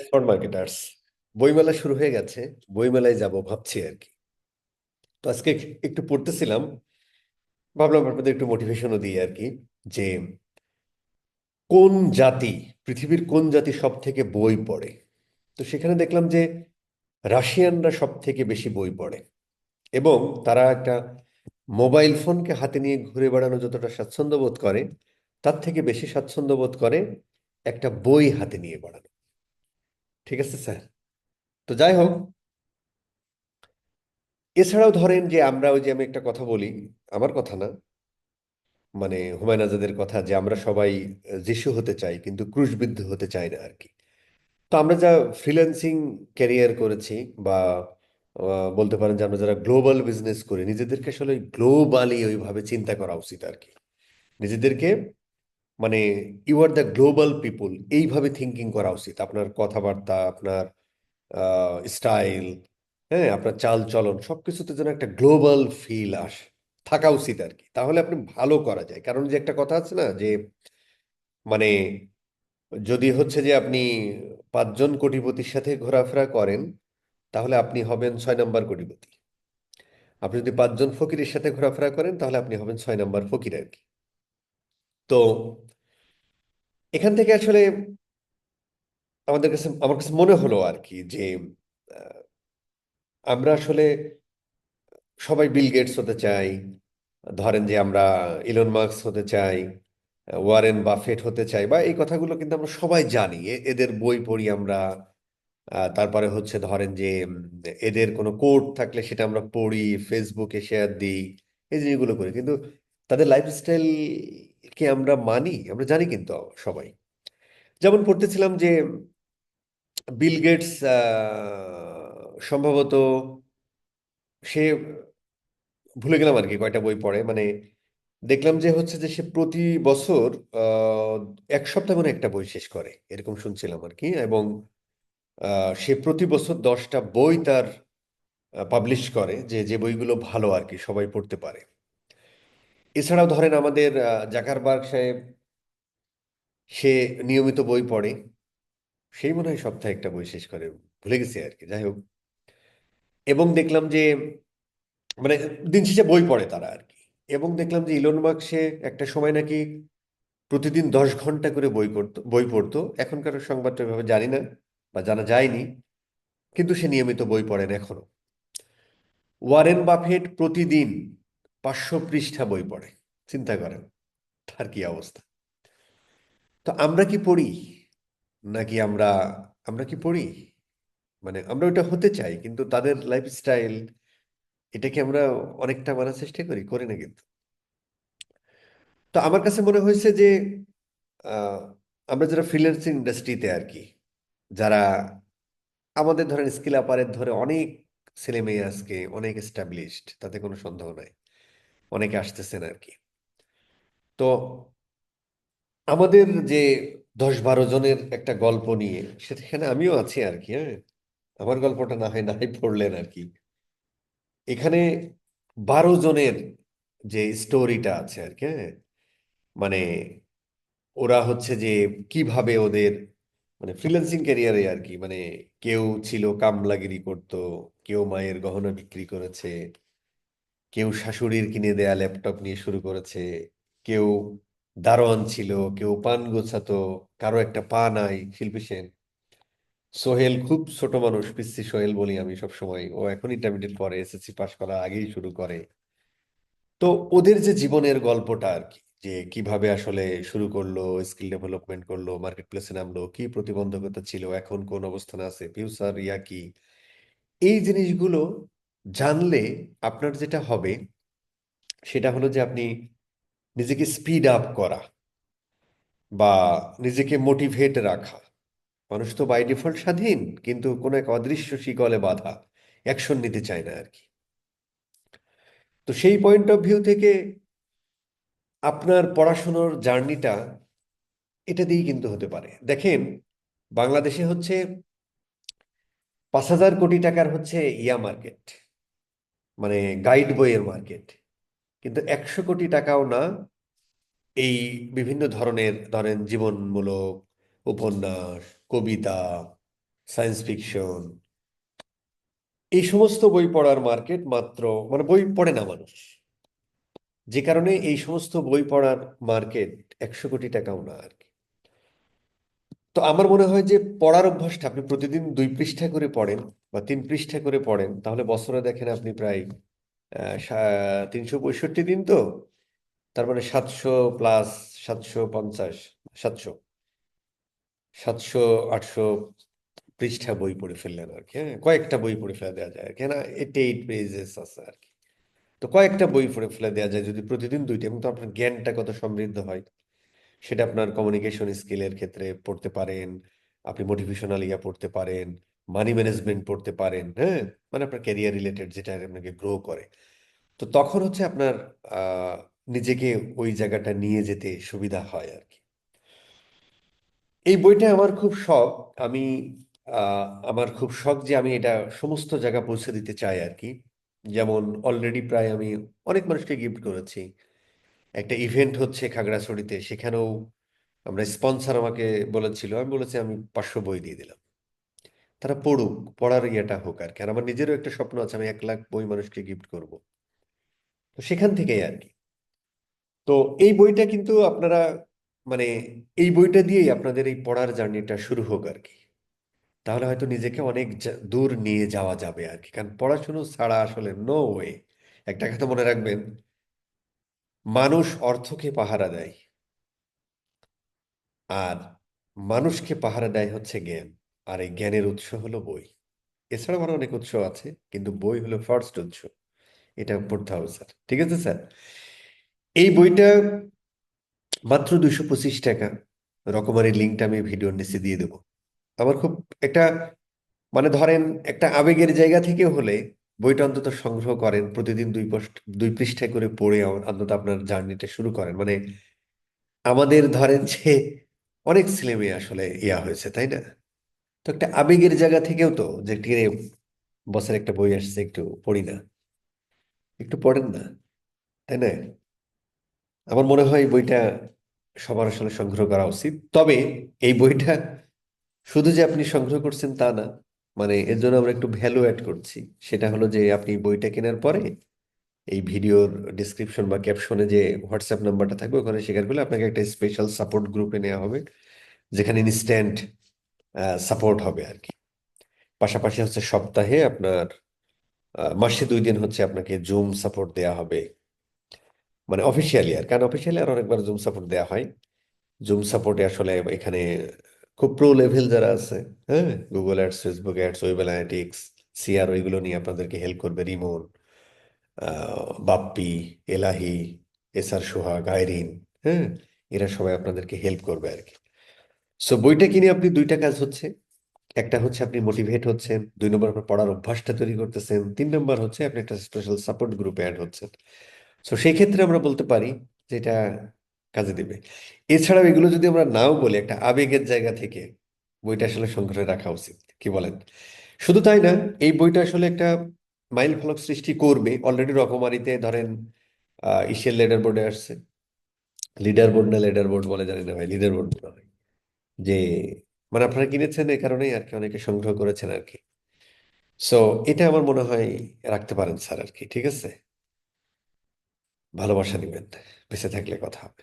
Smart marketers বইমেলা শুরু হয়ে গেছে, বইমেলায় যাব ভাবছি আর কি। তো আজকে একটু পড়তেছিলাম, ভাবলাম আপনাদের একটু মোটিভেশনও দিই আর কি, যে কোন জাতি, পৃথিবীর কোন জাতি সব থেকে বই পড়ে? তো সেখানে দেখলাম যে রাশিয়ানরা সব থেকে বেশি বই পড়ে। এবং তারা একটা মোবাইল ফোনকে হাতে নিয়ে ঘুরে বেড়ানো যতটা স্বাচ্ছন্দ্য বোধ করে, তার থেকে বেশি স্বাচ্ছন্দ্য বোধ করে একটা বই হাতে নিয়ে বেড়ানো। ঠিক আছে, স্যার। তো যাই হোক, এছাড়াও ধরেন যে আমরা ওই যে আমি একটা কথা বলি, আমার কথা না মানে হুমায়ুন আজাদের কথা যে আমরা সবাই যিশু হতে চাই, কিন্তু ক্রুশবিদ্ধ হতে চাই না আর কি তো আমরা যা ফ্রিল্যান্সিং ক্যারিয়ার করেছি বা বলতে পারেন যে আমরা যারা গ্লোবাল বিজনেস করি, নিজেদেরকে আসলে গ্লোবালি ওইভাবে চিন্তা করা উচিত আর কি নিজেদেরকে মানে you are the global people এইভাবে থিঙ্কিং করা উচিত। আপনার কথাবার্তা, আপনার স্টাইল হ্যাঁ আপনার চাল চলন সব কিছুতে যেন একটা গ্লোবাল ফিল আসে। থাকা উচিত আর কি। তাহলে আপনি ভালো করা যায়। কারণ যে একটা কথা আছে না যে মানে যদি হচ্ছে যে আপনি পাঁচজন কোটিপতির সাথে ঘোরাফেরা করেন, তাহলে আপনি হবেন ছয় নম্বর কোটিপতি। আপনি যদি পাঁচজন ফকিরের সাথে ঘোরাফেরা করেন, তাহলে আপনি হবেন ছয় নম্বর ফকির আর কি। তো এখান থেকে আসলে আমাদের কাছে, আমার কাছে মনে হলো আর কি যে আমরা আসলে সবাই বিল গেটস হতে চাই, ধরেন যে আমরা ইলন মাস্ক হতে চাই ওয়ারেন বাফেট হতে চাই বা এই কথাগুলো কিন্তু আমরা সবাই জানি। এদের বই পড়ি আমরা তারপরে হচ্ছে ধরেন যে, এদের কোনো কোড থাকলে সেটা আমরা পড়ি ফেসবুকে শেয়ার দিই, এই জিনিসগুলো করি। কিন্তু তাদের লাইফস্টাইল কি আমরা মানি, আমরা জানি কিন্তু সবাই। যেমন পড়তেছিলাম যে বিল গেটস সম্ভবত সে ভুলে গেলাম আর কি কয়টা বই পড়ে। মানে দেখলাম যে হচ্ছে যে সে প্রতি বছর এক সপ্তাহ মানে একটা বই শেষ করে, এরকম শুনছিলাম আর কি এবং সে প্রতি বছর দশটা বই তার পাবলিশ করে যে যে বইগুলো ভালো আর কি সবাই পড়তে পারে। এছাড়াও ধরেন আমাদের জাকারবার্গ সাহেব, সে নিয়মিত বই পড়ে। সেই মনে হয় সপ্তাহে একটা বই শেষ করে, ভুলে গেছি আর কি, যাই হোক। এবং দেখলাম যে মানে দিন শেষে বই পড়ে তারা আর কি। এবং দেখলাম যে ইলন মাস্ক সে একটা সময় নাকি প্রতিদিন দশ ঘণ্টা করে বই করতো, বই পড়তো। এখনকার সংবাদটা এভাবে জানি না বা জানা যায়নি, কিন্তু সে নিয়মিত বই পড়েন এখনও ওয়ারেন বাফেট প্রতিদিন পাঁচশো পৃষ্ঠা বই পড়ে, চিন্তা করেন, তার কি অবস্থা? তো আমরা কি পড়ি? নাকি আমরা আমরা কি পড়ি? মানে আমরা ওটা হতে চাই, কিন্তু তাদের লাইফস্টাইল এটাকে আমরা অনেকটা মানার চেষ্টা করি করি না কিন্তু। তো আমার কাছে মনে হয়েছে যে আমরা যারা ফ্রিল্যান্সিং ইন্ডাস্ট্রিতে আর কি, যারা আমাদের ধরেন স্কিল আপারের ধরে অনেক ছেলে মেয়ে আজকে, অনেক এস্টাবলিশড তাতে কোনো সন্দেহ নাই। অনেকে আসতেছেন আর কি তো আমাদের যে দশ বারো জনের একটা গল্প নিয়ে, সেখানে আমিও আছি আর কি হ্যাঁ? আমার গল্পটা না হয় নাই পড়লেন আর কি এখানে বারো জনের যে স্টোরিটা আছে আর কি হ্যাঁ? মানে ওরা হচ্ছে যে কীভাবে ওদের মানে ফ্রিল্যান্সিং ক্যারিয়ারে আর কি মানে কেউ ছিল কামলাগিরি করতো, কেউ মায়ের গহনা বিক্রি করেছে কেউ শাশুড়ির কিনে দেয়া ল্যাপটপ নিয়ে শুরু করেছে, কেউ দারোয়ান ছিল, কেউ পান গোছাতো, কারও একটা পা নাই, শিল্পী সেন। সোহেল খুব ছোট মানুষ, পিসি সোহেল বলি আমি সব সময় ও এখন ইন্টারমিডিয়েট পরে এসএসসি পাশ করা আগেই শুরু করে। তো ওদের যে জীবনের গল্পটা আর কি, যে কীভাবে আসলে শুরু করল স্কিল ডেভেলপমেন্ট করল মার্কেট প্লেসে নামলো, কি প্রতিবন্ধকতা ছিল, এখন কোন অবস্থানে আছে ফিউচার ইয়া কি, এই জিনিসগুলো জানলে আপনার যেটা হবে, সেটা হলো যে আপনি নিজেকে স্পিড আপ করা বা নিজেকে মোটিভেট রাখা। মানুষ তো বাই ডিফল্ট স্বাধীন, কিন্তু কোনো এক অদৃশ্য শিকলে বাঁধা অ্যাকশন নিতে চায় না আর কি। তো সেই পয়েন্ট অফ ভিউ থেকে আপনার পড়াশুনোর জার্নিটা এটা দিয়েই কিন্তু হতে পারে। দেখেন, বাংলাদেশে হচ্ছে পাঁচ হাজার কোটি টাকার হচ্ছে ইয়া মার্কেট মানে গাইড বইয়ের মার্কেট কিন্তু একশো কোটি টাকাও না এই বিভিন্ন ধরনের, ধরেন জীবনমূলক, উপন্যাস, কবিতা সায়েন্স ফিকশন এই সমস্ত বই পড়ার মার্কেট মাত্র মানে বই পড়ে না মানুষ। যে কারণে এই সমস্ত বই পড়ার মার্কেট একশো কোটি টাকাও না আর কি। তো আমার মনে হয় যে পড়ার অভ্যাসটা, আপনি প্রতিদিন দুই পৃষ্ঠা করে পড়েন বা তিন পৃষ্ঠা করে পড়েন, তাহলে বছরে দেখেন আপনি প্রায় তিনশো পঁয়ষট্টি দিন তো? তার মানে সাতশো প্লাস সাতশো পঞ্চাশ, সাতশো। সাতশো, আটশো পৃষ্ঠা বই পড়ে ফেললেন আর কি হ্যাঁ? কয়েকটা বই পড়ে ফেলে দেওয়া যায় আর কেন? এইটি এইট পেজেস আছে আর কি। তো কয়েকটা বই পড়ে ফেলে দেওয়া যায় যদি প্রতিদিন দুইটা, এবং তো আপনার জ্ঞানটা কত সমৃদ্ধ হয়, সেটা আপনার কমিউনিকেশন স্কিলের ক্ষেত্রে পড়তে পারেন, আপনি মোটিভেশনাল ইয়া পড়তে পারেন মানি ম্যানেজমেন্ট পড়তে পারেন হ্যাঁ? মানে আপনার ক্যারিয়ার রিলেটেড যেটা আপনাকে গ্রো করে। তো তখন হচ্ছে আপনার নিজেকে ওই জায়গাটা নিয়ে যেতে সুবিধা হয় আর কি। এই বইটা আমার খুব শখ। আমি আমার খুব শখ যে আমি এটা সমস্ত জায়গা পৌঁছে দিতে চাই আর কি। যেমন অলরেডি প্রায় আমি অনেক মানুষকে গিফট করেছি। একটা ইভেন্ট হচ্ছে খাগড়াছড়িতে, সেখানেও আমরা স্পন্সর আমাকে বলেছিল। আমি বলেছি আমি পাঁচশো বই দিয়ে দিলাম। তারা পড়ুক, পড়ার ইয়েটা হোক আর কি। আর আমার নিজেরও একটা স্বপ্ন আছে, আমি এক লাখ বই মানুষকে গিফট করব। তো সেখান থেকেই আর কি। তো এই বইটা কিন্তু আপনারা মানে এই বইটা দিয়েই আপনাদের এই পড়ার জার্নিটা শুরু হোক আর কি। তাহলে হয়তো নিজেকে অনেক দূর নিয়ে যাওয়া যাবে আর কি। কারণ পড়াশুনো ছাড়া আসলে নো ওয়ে একটা কথা মনে রাখবেন, মানুষ অর্থকে পাহারা দেয়। আর মানুষকে পাহারা দেয় হচ্ছে জ্ঞান। আর এই জ্ঞানের উৎস হলো বই। এছাড়াও আরও অনেক উৎস আছে, কিন্তু বই হলো ফার্স্ট উৎস। এটা পড়তে হবে স্যার ঠিক আছে স্যার এই বইটা মাত্র দুশো পঁচিশ টাকা। রকমারি লিঙ্কটা আমি ভিডিওর নিচে দিয়ে দেবো। আমার খুব একটা মানে ধরেন একটা আবেগের জায়গা থেকে হলে বইটা অন্তত সংগ্রহ করেন, প্রতিদিন দুই দুই পৃষ্ঠায় করে পড়ে অন্তত আপনার জার্নিটা শুরু করেন। মানে আমাদের ধরেন যে অনেক ছেলে মেয়ে আসলে ইয়া হয়েছে, তাই না? তো একটা আবেগের জায়গা থেকেও তো যে টিরে বছর একটা বই আসছে, একটু পড়ি না। একটু পড়েন না, তাই না? আমার মনে হয় বইটা সবার আসলে সংগ্রহ করা উচিত। তবে এই বইটা শুধু যে আপনি সংগ্রহ করছেন তা না মানে এর জন্য আমরা একটু ভ্যালু অ্যাড করছি। সেটা হলো যে, আপনি বইটা কেনার পরে এই ভিডিওর ডিসক্রিপশন বা ক্যাপশনে যে হোয়াটসঅ্যাপ নাম্বারটা থাকবে, ওখানে শেয়ার করলে আপনাকে একটা স্পেশাল সাপোর্ট গ্রুপে নেওয়া হবে, যেখানে ইনস্ট্যান্ট সাপোর্ট হবে আর কি পাশাপাশি হচ্ছে সপ্তাহে আপনার মাসে দুই দিন হচ্ছে আপনাকে জুম সাপোর্ট দেওয়া হবে। মানে অফিসিয়ালি আর, কারণ অফিসিয়ালি আর অনেকবার জুম সাপোর্ট দেওয়া হয়। জুম সাপোর্টে আসলে এখানে খুব প্রো লেভেল যারা আছে হ্যাঁ? Google ads Facebook ads web analytics CR ওইগুলো নিয়ে আপনাদেরকে হেল্প করবে রিমন বাপ্পি এলাহি এসআর সোহাগ আইরিন হ্যাঁ? এরা সবাই আপনাদেরকে হেল্প করবে আর কি সো বইটা কিনে আপনি দুইটা কাজ হচ্ছে। একটা হচ্ছে আপনি মোটিভেট হচ্ছেন, দুই নম্বর আপনার পড়ার অভ্যাসটা তৈরি করতেছেন, তিন নম্বর হচ্ছে আপনি একটা স্পেশাল সাপোর্ট গ্রুপে অ্যাড হচ্ছেন। সো সেই ক্ষেত্রে আমরা বলতে পারি যে এটা কাজে দেবে। এছাড়াও এগুলো যদি আমরা নাও বলি, একটা আবেগের জায়গা থেকে বইটা আসলে সংগ্রহে রাখা উচিত, কি বলেন? শুধু তাই না, এই বইটা আসলে একটা মাইল ফলক সৃষ্টি করবে। অলরেডি রকমারিতে ধরেন, আহ লেডার বোর্ডে আসছে। লিডার বোর্ড না লেডার বোর্ড বলে জানি না ভাই লিডার বোর্ড মনে হয়। যে মানে আপনারা কিনেছেন এই কারণেই আর কি অনেকে সংগ্রহ করেছেন আর কি সো এটা আমার মনে হয় রাখতে পারেন স্যার আর কি ঠিক আছে? ভালোবাসা নিবেন, বেঁচে থাকলে কথা হবে।